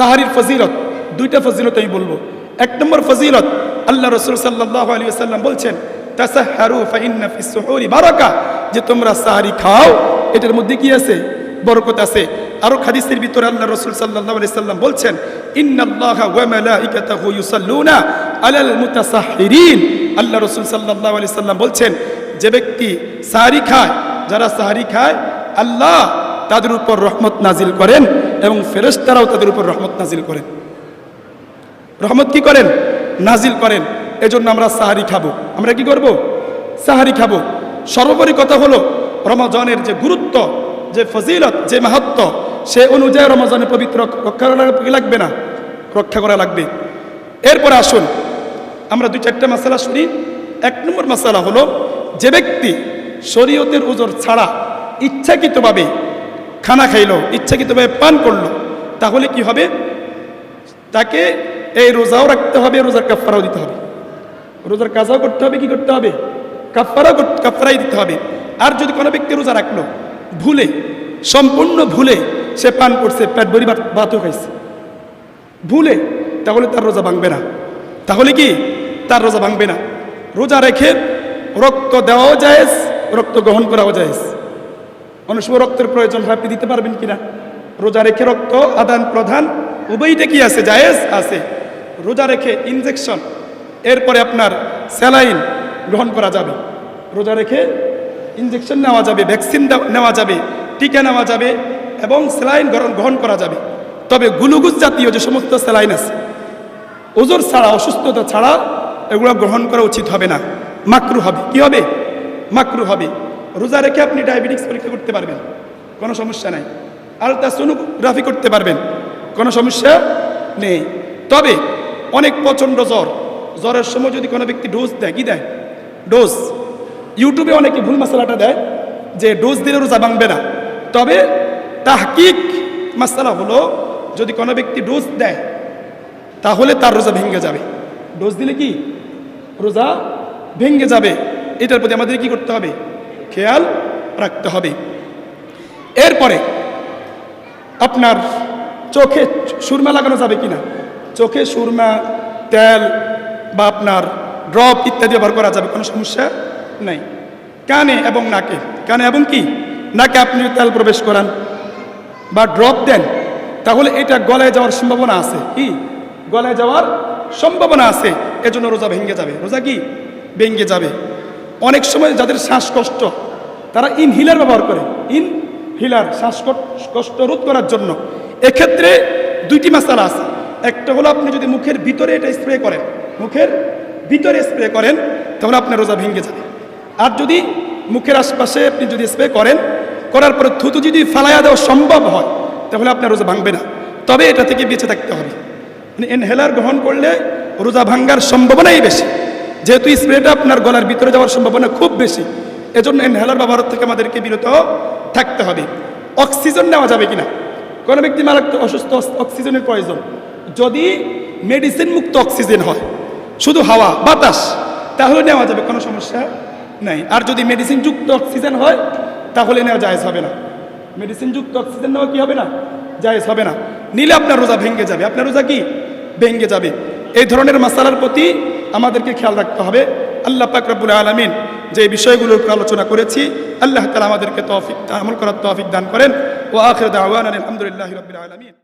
সাহারির ফজিলত, দুইটা ফজিলত আমি বলব। এক নম্বর ফজিলত, আল্লাহ রসুল সাল্লাহ আলী সাল্লাম বলছেন বারাকা যে তোমরা সাহারি খাও, এটার মধ্যে কি আছে? বরকত আছে। আরও হাদিসের ভিতরে আল্লাহ রসুল সাল্লাল্লাহু আলাইহি সাল্লাম বলছেন আল্লাহ রসুল সাল্লাল্লাহু আলাইহি সাল্লাম বলছেন, যে ব্যক্তি সাহারি খায়, যারা সাহারি খায়, আল্লাহ তাদের উপর রহমত নাজিল করেন এবং ফেরেশতারাও তাদের উপর রহমত নাজিল করেন। রহমত কি করেন? নাজিল করেন, এজন্য আমরা সাহারি খাব। আমরা কি করব? সাহারি খাব। সর্বোপরি কথা হলো, রমজানের যে গুরুত্ব, যে ফজিলত, যে মাহাত্ম, সে অনুযায়ী রমজানের পবিত্র রক্ষা করা লাগবে না, রক্ষা করা লাগবে। এরপরে আসুন, আমরা দুই চারটা মশালা শুনি। এক নম্বর মশালা হলো, যে ব্যক্তি শরীয়তের ওজোর ছাড়া ইচ্ছাকৃতভাবে খানা খাইলো, ইচ্ছাকৃতভাবে পান করল, তাহলে কি হবে? তাকে এই রোজাও রাখতে হবে, রোজার কাফারাও দিতে হবে। রোজার কাজাও করতে হবে, কি করতে হবে? কাফারাও কাফারাই দিতে হবে। আর যদি কোনো ব্যক্তি রোজা রাখল, ভুলে, সম্পূর্ণ ভুলে সে পান করছে, পেট ভরি ভাত- ভাতও খাইছে। ভুলে, তাহলে তার রোজা ভাঙবে না। তাহলে কি? তার রোজা ভাঙবে না। রোজা রেখে রক্ত দেওয়াও যায় রক্ত গ্রহণ করাও যায় অনেক সময় রক্তের প্রয়োজন হয়, আপনি দিতে পারবেন কিনা? রোজা রেখে রক্ত আদান প্রদান উভয়টা কি আছে? জায়েজ আছে। রোজা রেখে ইনজেকশন এরপরে আপনার স্যালাইন গ্রহণ করা যাবে। রোজা রেখে ইনজেকশন নেওয়া যাবে ভ্যাকসিন নেওয়া যাবে, টিকা নেওয়া যাবে এবং স্যালাইন গ্রহণ করা যাবে। তবে গ্লুকোজ জাতীয় যে সমস্ত স্যালাইন আছে ওজোর ছাড়া, অসুস্থতা ছাড়া এগুলো গ্রহণ করা উচিত হবে না। মাকরু হবে। কি হবে? মাকরু হবে। রোজা রেখে আপনি ডায়াবেটিক্স পরীক্ষা করতে পারবেন। কোনো সমস্যা নাই। আলট্রাসোনোগ্রাফি করতে পারবেন। কোনো সমস্যা নেই। তবে অনেক প্রচণ্ড জ্বর। জ্বরের সময় যদি কোনো ব্যক্তি ডোজ দেয়, কি দেয়? ডোজ। ইউটিউবে অনেকে ভুল মশলাটা দেয় যে ডোজ দিলে রোজা ভাঙবে না। তবে তাহকিক মশলা হলো যদি কোনো ব্যক্তি ডোজ দেয়, তাহলে তার রোজা ভেঙে যাবে। ডোজ দিলে কি? রোজা ভেঙে যাবে। এটার প্রতি আমাদের কি করতে হবে? খেয়াল রাখতে হবে। এরপরে আপনার চোখে সুরমা লাগানো যাবে কি না চোখে সুরমা, তেল বা আপনার ড্রপ ইত্যাদি ব্যবহার করা যাবে, কোনো সমস্যা নাই। কানে এবং নাকে। কানে এবং কি? নাকে আপনি তেল প্রবেশ করান বা ড্রপ দেন, তাহলে এটা গলায় যাওয়ার সম্ভাবনা আছে। কি? গলায় যাওয়ার সম্ভাবনা আছে। এজন্য রোজা ভেঙে যাবে। রোজা কি? ভেঙে যাবে। অনেক সময় যাদের শ্বাসকষ্ট, তারা ইনহিলার ব্যবহার করে। ইনহিলার শ্বাসকষ্ট রোধ করার জন্য। এক্ষেত্রে দুইটি মশালা আছে। একটা হলো আপনি যদি মুখের ভিতরে এটা স্প্রে করেন, মুখের ভিতরে স্প্রে করেন, তাহলে আপনার রোজা ভেঙে যাবে। আর যদি মুখের আশপাশে আপনি যদি স্প্রে করেন, করার পরে থুতু যদি ফালাইয়া দেওয়া সম্ভব হয়, তাহলে আপনার রোজা ভাঙবে না। তবে এটা থেকে বেঁচে থাকতে হবে। মানে ইনহেলার গ্রহণ করলে রোজা ভাঙ্গার সম্ভাবনাই বেশি। যেহেতু স্প্রেটা আপনার গলার ভিতরে যাওয়ার সম্ভাবনা খুব বেশি, এজন্য ইনহেলার ব্যবহার থেকে আমাদেরকে বিরত থাকতে হবে। অক্সিজেন নেওয়া যাবে কিনা? কোনো ব্যক্তি মারাত্মক অসুস্থ, অক্সিজেনের প্রয়োজন। যদি মেডিসিন মুক্ত অক্সিজেন হয়, শুধু হাওয়া, বাতাস, তাহলে নেওয়া যাবে, কোনো সমস্যা নাই। আর যদি মেডিসিন যুক্ত অক্সিজেন হয়, তাহলে নেওয়া জায়েজ হবে না। মেডিসিন যুক্ত অক্সিজেন নেওয়া কি হবে না? জায়েজ হবে না। নিলে আপনার রোজা ভেঙে যাবে। আপনার রোজা কি? ভেঙে যাবে। এই ধরনের মশালার প্রতি আমাদেরকে খেয়াল রাখতে হবে। আল্লাহ পাকরাবুল আলমিন যে বিষয়গুলোর উপর আলোচনা করেছি, আল্লাহ তালা আমাদেরকে তফিক, আমল করার তফিক দান করেন। ও আখরে দাওয়ান আলহামদুলিল্লাহ রবিল আলমিন।